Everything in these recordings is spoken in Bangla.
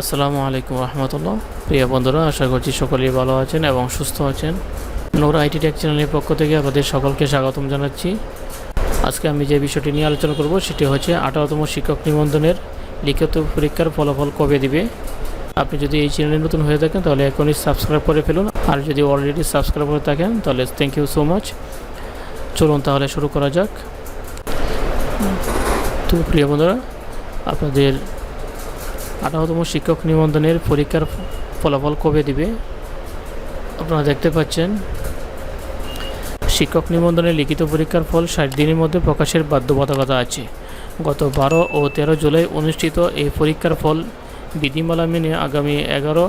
আসসালামু আলাইকুম রহমতুল্লাহ। প্রিয় বন্ধুরা, আশা করছি সকলেই ভালো আছেন এবং সুস্থ আছেন। নোরা আইটি টেক চ্যানেলের পক্ষ থেকে আপনাদের সকলকে স্বাগতম জানাচ্ছি। আজকে আমি যে বিষয়টি নিয়ে আলোচনা করব, সেটি হচ্ছে আঠারোতম শিক্ষক নিবন্ধনের লিখিত পরীক্ষার ফলাফল কবে দিবে। আপনি যদি এই চ্যানেলে নতুন হয়ে থাকেন, তাহলে এখনই সাবস্ক্রাইব করে ফেলুন। আর যদি অলরেডি সাবস্ক্রাইব করে থাকেন, তাহলে থ্যাংক ইউ সো মাচ চলুন তাহলে শুরু করা যাক। তো প্রিয় বন্ধুরা, আপনাদের আঠারোতম শিক্ষক নিবন্ধনের পরীক্ষার ফলাফল কবে দিবে? আপনারা দেখতে পাচ্ছেন। শিক্ষক নিবন্ধনের লিখিত পরীক্ষার ফল ষাট দিনের মধ্যে প্রকাশের বাধ্যবাধকতা আছে। গত বারো ও তেরো জুলাই অনুষ্ঠিত এই পরীক্ষার ফল বিধিমালা মেনে আগামী এগারো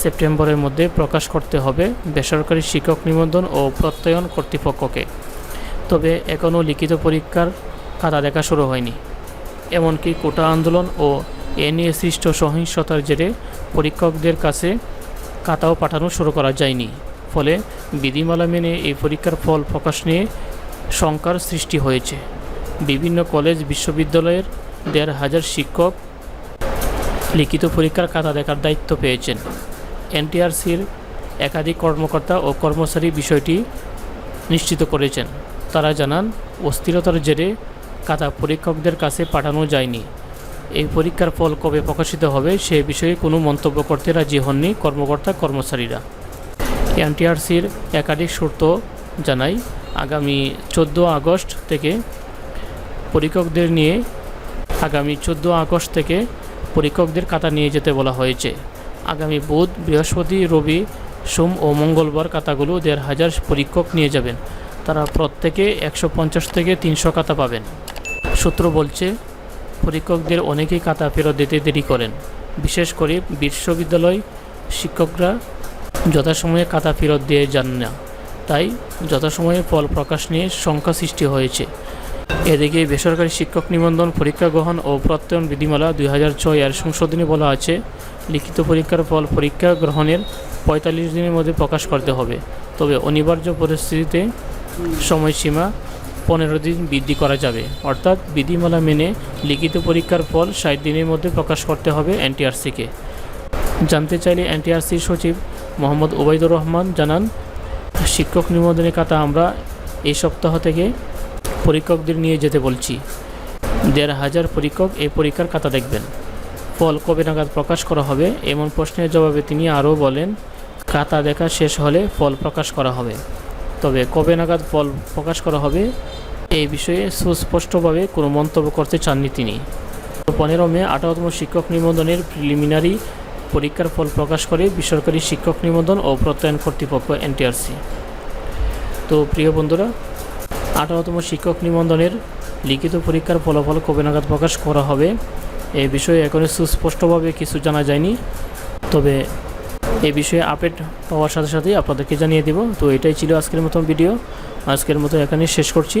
সেপ্টেম্বরের মধ্যে প্রকাশ করতে হবে বেসরকারি শিক্ষক নিবন্ধন ও প্রত্যয়ন কর্তৃপক্ষকে। তবে এখনও লিখিত পরীক্ষার খাতা দেখা শুরু হয়নি। এমনকি কোটা আন্দোলন ও এ নিয়ে সৃষ্ট সহিংসতার জেরে পরীক্ষকদের কাছে খাতাও পাঠানো শুরু করা যায়নি। ফলে বিধিমালা মেনে এই পরীক্ষার ফল প্রকাশ নিয়ে শঙ্কার সৃষ্টি হয়েছে। বিভিন্ন কলেজ, বিশ্ববিদ্যালয়ের দেড় হাজার শিক্ষক লিখিত পরীক্ষার খাতা দেখার দায়িত্ব পেয়েছেন। এনটিআরসির একাধিক কর্মকর্তা ও কর্মচারী বিষয়টি নিশ্চিত করেছেন। তারা জানান, অস্থিরতার জেরে খাতা পরীক্ষকদের কাছে পাঠানো যায়নি। এই পরীক্ষার ফল কবে প্রকাশিত হবে সে বিষয়ে কোনো মন্তব্য করতে রাজি হননি কর্মকর্তা কর্মচারীরা। এনটিআরসির একাধিক সূত্র জানায়, আগামী চোদ্দ আগস্ট থেকে পরীক্ষকদের নিয়ে, আগামী চোদ্দ আগস্ট থেকে পরীক্ষকদের কাতা নিয়ে যেতে বলা হয়েছে। আগামী বুধ, বৃহস্পতি, রবি, সোম ও মঙ্গলবার কাতাগুলো দেড় হাজার পরীক্ষক নিয়ে যাবেন। তারা প্রত্যেকে একশো পঞ্চাশ থেকে তিনশো কাতা পাবেন। সূত্র বলছে পরীক্ষকদের অনেকেই খাতা ফেরত দিতে দেরি করেন। বিশেষ করে বিশ্ববিদ্যালয় শিক্ষকরা যথাসময়ে খাতা ফেরত দিয়ে যান না। তাই যথাসময়ে ফল প্রকাশ নিয়ে শঙ্কা সৃষ্টি হয়েছে। এদিকে বেসরকারি শিক্ষক নিবন্ধন পরীক্ষা গ্রহণ ও প্রত্যয়ন বিধিমালা দুই হাজার ছয় এর সংশোধনী বলা আছে। লিখিত পরীক্ষার ফল পরীক্ষা গ্রহণের পঁয়তাল্লিশ দিনের মধ্যে প্রকাশ করতে হবে। তবে অনিবার্য পরিস্থিতিতে সময়সীমা পনেরো দিন বৃদ্ধি করা যাবে। অর্থাৎ বিধিমালা মেনে লিখিত পরীক্ষার ফল ষাট দিনের মধ্যে প্রকাশ করতে হবে এনটিআরসিকে। জানতে চাইলে এনটিআরসির সচিব মোহাম্মদ ওবায়দুর রহমান জানান, শিক্ষক নিবন্ধনের খাতা আমরা এই সপ্তাহ থেকে পরীক্ষকদের নিয়ে যেতে বলছি। দেড় হাজার পরীক্ষক এই পরীক্ষার খাতা দেখবেন। ফল কবে নাগাদ প্রকাশ করা হবে? এমন প্রশ্নের জবাবে তিনি আরও বলেন খাতা দেখা শেষ হলে ফল প্রকাশ করা হবে। তবে কবে নাগাদ ফল প্রকাশ করা হবে এই বিষয়ে সুস্পষ্টভাবে কোনো মন্তব্য করতে চাননি তিনি। পনেরো মে আঠারোতম শিক্ষক নিবন্ধনের প্রিলিমিনারি পরীক্ষার ফল প্রকাশ করে বেসরকারি শিক্ষক নিবন্ধন ও প্রত্যয়ন কর্তৃপক্ষ এনটিআরসি। তো প্রিয় বন্ধুরা, আঠারোতম শিক্ষক নিবন্ধনের লিখিত পরীক্ষার ফলাফল কবে নাগাদ প্রকাশ করা হবে, এ বিষয়ে এখনও সুস্পষ্টভাবে কিছু জানা যায়নি। তবে এ বিষয়ে আপডেট পাওয়ার সাথে সাথেই আপনাদেরকে জানিয়ে দেব। তো এটাই ছিল আজকের মতো ভিডিও। আজকের মতো এখানে শেষ করছি।